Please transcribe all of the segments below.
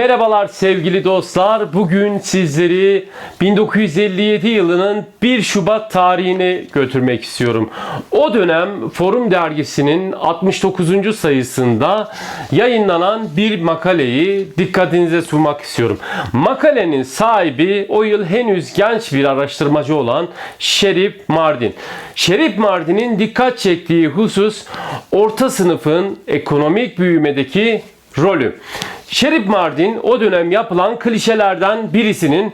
Merhabalar sevgili dostlar. Bugün sizleri 1957 yılının 1 Şubat tarihine götürmek istiyorum. O dönem Forum dergisinin 69. sayısında yayınlanan bir makaleyi dikkatinize sunmak istiyorum. Makalenin sahibi o yıl henüz genç bir araştırmacı olan Şerif Mardin. Şerif Mardin'in dikkat çektiği husus orta sınıfın ekonomik büyümedeki rolü. Şerif Mardin o dönem yapılan klişelerden birisinin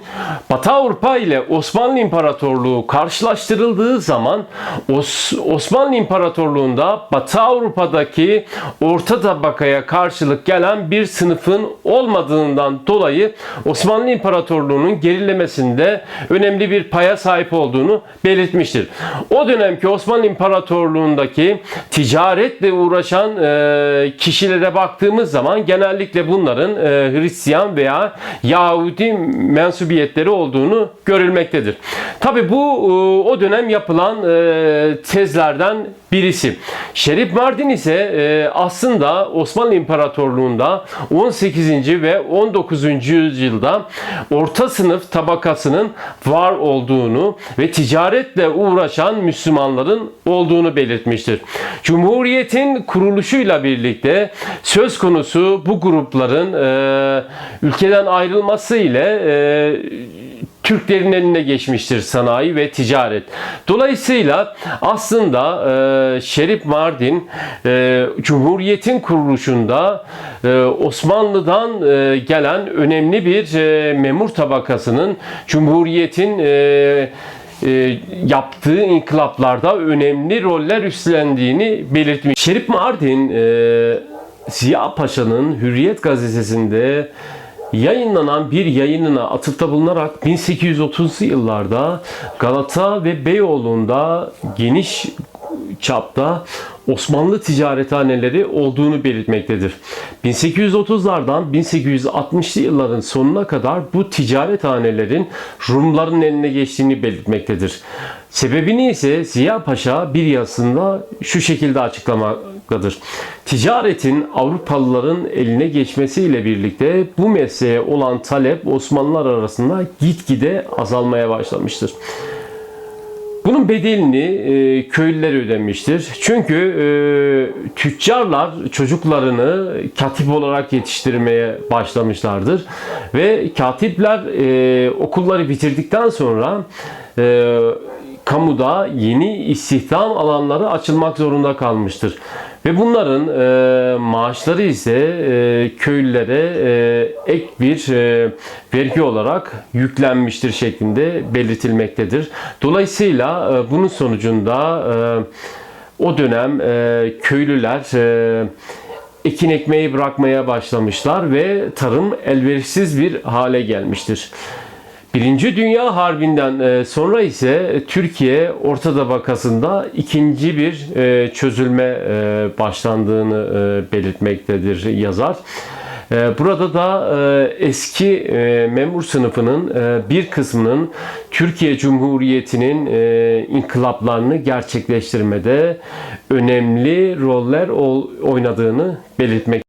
Batı Avrupa ile Osmanlı İmparatorluğu karşılaştırıldığı zaman Os- Osmanlı İmparatorluğu'nda Batı Avrupa'daki orta tabakaya karşılık gelen bir sınıfın olmadığından dolayı Osmanlı İmparatorluğu'nun gerilemesinde önemli bir paya sahip olduğunu belirtmiştir. O dönemki Osmanlı İmparatorluğu'ndaki ticaretle uğraşan e, kişilere baktığımız zaman genellikle bunların e, Hristiyan veya Yahudi mensubiyetleri olduğunu görülmektedir. Tabi bu e, o dönem yapılan e, tezlerden birisi. Şerif Mardin ise e, aslında Osmanlı İmparatorluğu'nda 18. ve 19. yüzyılda orta sınıf tabakasının var olduğunu ve ticaretle uğraşan Müslümanların olduğunu belirtmiştir. Cumhuriyetin kuruluşuyla birlikte söz konusu bu grupların e, ülkeden ayrılması ile e, Türklerin eline geçmiştir sanayi ve ticaret. Dolayısıyla aslında e, Şerif Mardin e, Cumhuriyet'in kuruluşunda e, Osmanlı'dan e, gelen önemli bir e, memur tabakasının Cumhuriyet'in e, e, yaptığı inkılaplarda önemli roller üstlendiğini belirtmiş. Şerif Mardin e, Ziya Paşa'nın Hürriyet gazetesinde yayınlanan bir yayınına atıfta bulunarak 1830'lu yıllarda Galata ve Beyoğlu'nda geniş çapta Osmanlı ticarethaneleri olduğunu belirtmektedir. 1830'lardan 1860'lı yılların sonuna kadar bu ticarethanelerin Rumların eline geçtiğini belirtmektedir. Sebebini ise Ziya Paşa bir yazısında şu şekilde açıklamaktadır. Ticaretin Avrupalıların eline geçmesiyle birlikte bu mesleğe olan talep Osmanlılar arasında gitgide azalmaya başlamıştır. Bunun bedelini e, köylüler ödemiştir. Çünkü e, tüccarlar çocuklarını katip olarak yetiştirmeye başlamışlardır. Ve katipler e, okulları bitirdikten sonra e, kamuda yeni istihdam alanları açılmak zorunda kalmıştır. Ve bunların e, maaşları ise e, köylülere e, ek bir e, vergi olarak yüklenmiştir şeklinde belirtilmektedir. Dolayısıyla e, bunun sonucunda e, o dönem e, köylüler e, ekin ekmeği bırakmaya başlamışlar ve tarım elverişsiz bir hale gelmiştir. Birinci Dünya Harbi'nden e, sonra ise Türkiye Orta Tabakası'nda ikinci bir e, çözülme e, başlandığını belirtmektedir yazar. Burada da eski memur sınıfının bir kısmının Türkiye Cumhuriyeti'nin inkılaplarını gerçekleştirmede önemli roller oynadığını belirtmek